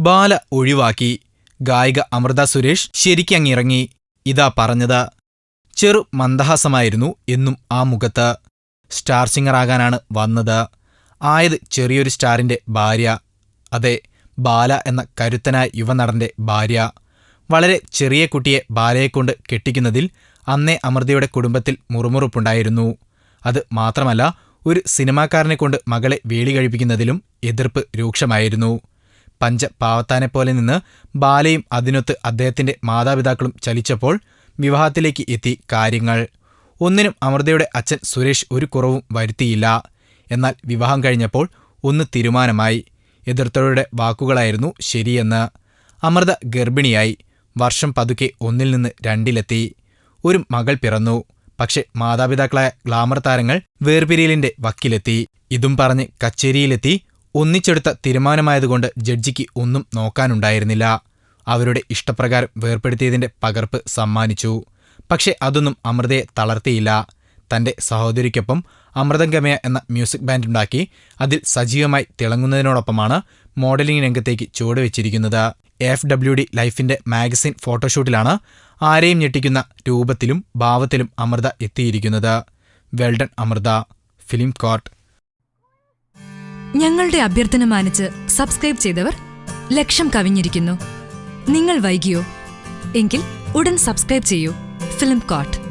ബാല ഒഴിവാക്കി. ഗായിക അമൃത സുരേഷ് ശരിക്കങ്ങിറങ്ങി ഇതാ പറഞ്ഞത്. ചെറു മന്ദഹാസമായിരുന്നു എന്നും ആ മുഖത്ത്. സ്റ്റാർ സിംഗറാകാനാണ് വന്നത്. ആയത് ചെറിയൊരു സ്റ്റാറിന്റെ ഭാര്യ. അതെ ബാല എന്ന കരുത്തനായ യുവനടന്റെ ഭാര്യ. വളരെ ചെറിയ കുട്ടിയെ ബാലയെക്കൊണ്ട് കെട്ടിക്കുന്നതിൽ അന്നേ അമൃതയുടെ കുടുംബത്തിൽ മുറുമുറുപ്പുണ്ടായിരുന്നു. അത് മാത്രമല്ല ഒരു സിനിമാക്കാരനെ കൊണ്ട് മകളെ വേളി കഴിപ്പിക്കുന്നതിലും എതിർപ്പ് രൂക്ഷമായിരുന്നു. പഞ്ച പാവത്താനെപ്പോലെ നിന്ന് ബാലയും അതിനൊത്ത് അദ്ദേഹത്തിന്റെ മാതാപിതാക്കളും ചലിച്ചപ്പോൾ വിവാഹത്തിലേക്ക് എത്തി കാര്യങ്ങൾ. ഒന്നിനും അമൃതയുടെ അച്ഛൻ സുരേഷ് ഒരു കുറവും വരുത്തിയില്ല. എന്നാൽ വിവാഹം കഴിഞ്ഞപ്പോൾ ഒന്ന് തീരുമാനമായി. എതിർത്തവരുടെ വാക്കുകളായിരുന്നു ശരിയെന്ന്. അമൃത ഗർഭിണിയായി. വർഷം പതുക്കെ ഒന്നിൽ നിന്ന് രണ്ടിലെത്തി. ഒരു മകൾ പിറന്നു. പക്ഷെ മാതാപിതാക്കളായ ഗ്ലാമർ താരങ്ങൾ വേർപിരിയലിന്റെ വക്കിലെത്തി. ഇതും പറഞ്ഞ് കച്ചേരിയിലെത്തി ഒന്നിച്ചെടുത്ത തീരുമാനമായതുകൊണ്ട് ജഡ്ജിക്ക് ഒന്നും നോക്കാനുണ്ടായിരുന്നില്ല. അവരുടെ ഇഷ്ടപ്രകാരം വേർപ്പെടുത്തിയതിന്റെ പകർപ്പ് സമ്മാനിച്ചു. പക്ഷെ അതൊന്നും അമൃതയെ തളർത്തിയില്ല. തന്റെ സഹോദരിക്കൊപ്പം അമൃതംഗമയ എന്ന മ്യൂസിക് ബാൻഡ് ഉണ്ടാക്കി അതിൽ സജീവമായി തിളങ്ങുന്നതിനോടൊപ്പമാണ് മോഡലിംഗ് രംഗത്തേക്ക് ചുവടുവെച്ചിരിക്കുന്നത്. എഫ് ഡബ്ല്യു ഡി ലൈഫിന്റെ മാഗസിൻ ഫോട്ടോഷൂട്ടിലാണ് ആരെയും ഞെട്ടിക്കുന്ന രൂപത്തിലും ഭാവത്തിലും അമൃത എത്തിയിരിക്കുന്നത്. Well done Amrita film court. ഞങ്ങളുടെ അഭ്യർത്ഥന മാനിച്ച് സബ്സ്ക്രൈബ് ചെയ്തവർ ലക്ഷം കവിഞ്ഞിരിക്കുന്നു. നിങ്ങൾ വൈകിയോ? എങ്കിൽ ഉടൻ സബ്സ്ക്രൈബ് ചെയ്യൂ. Film coat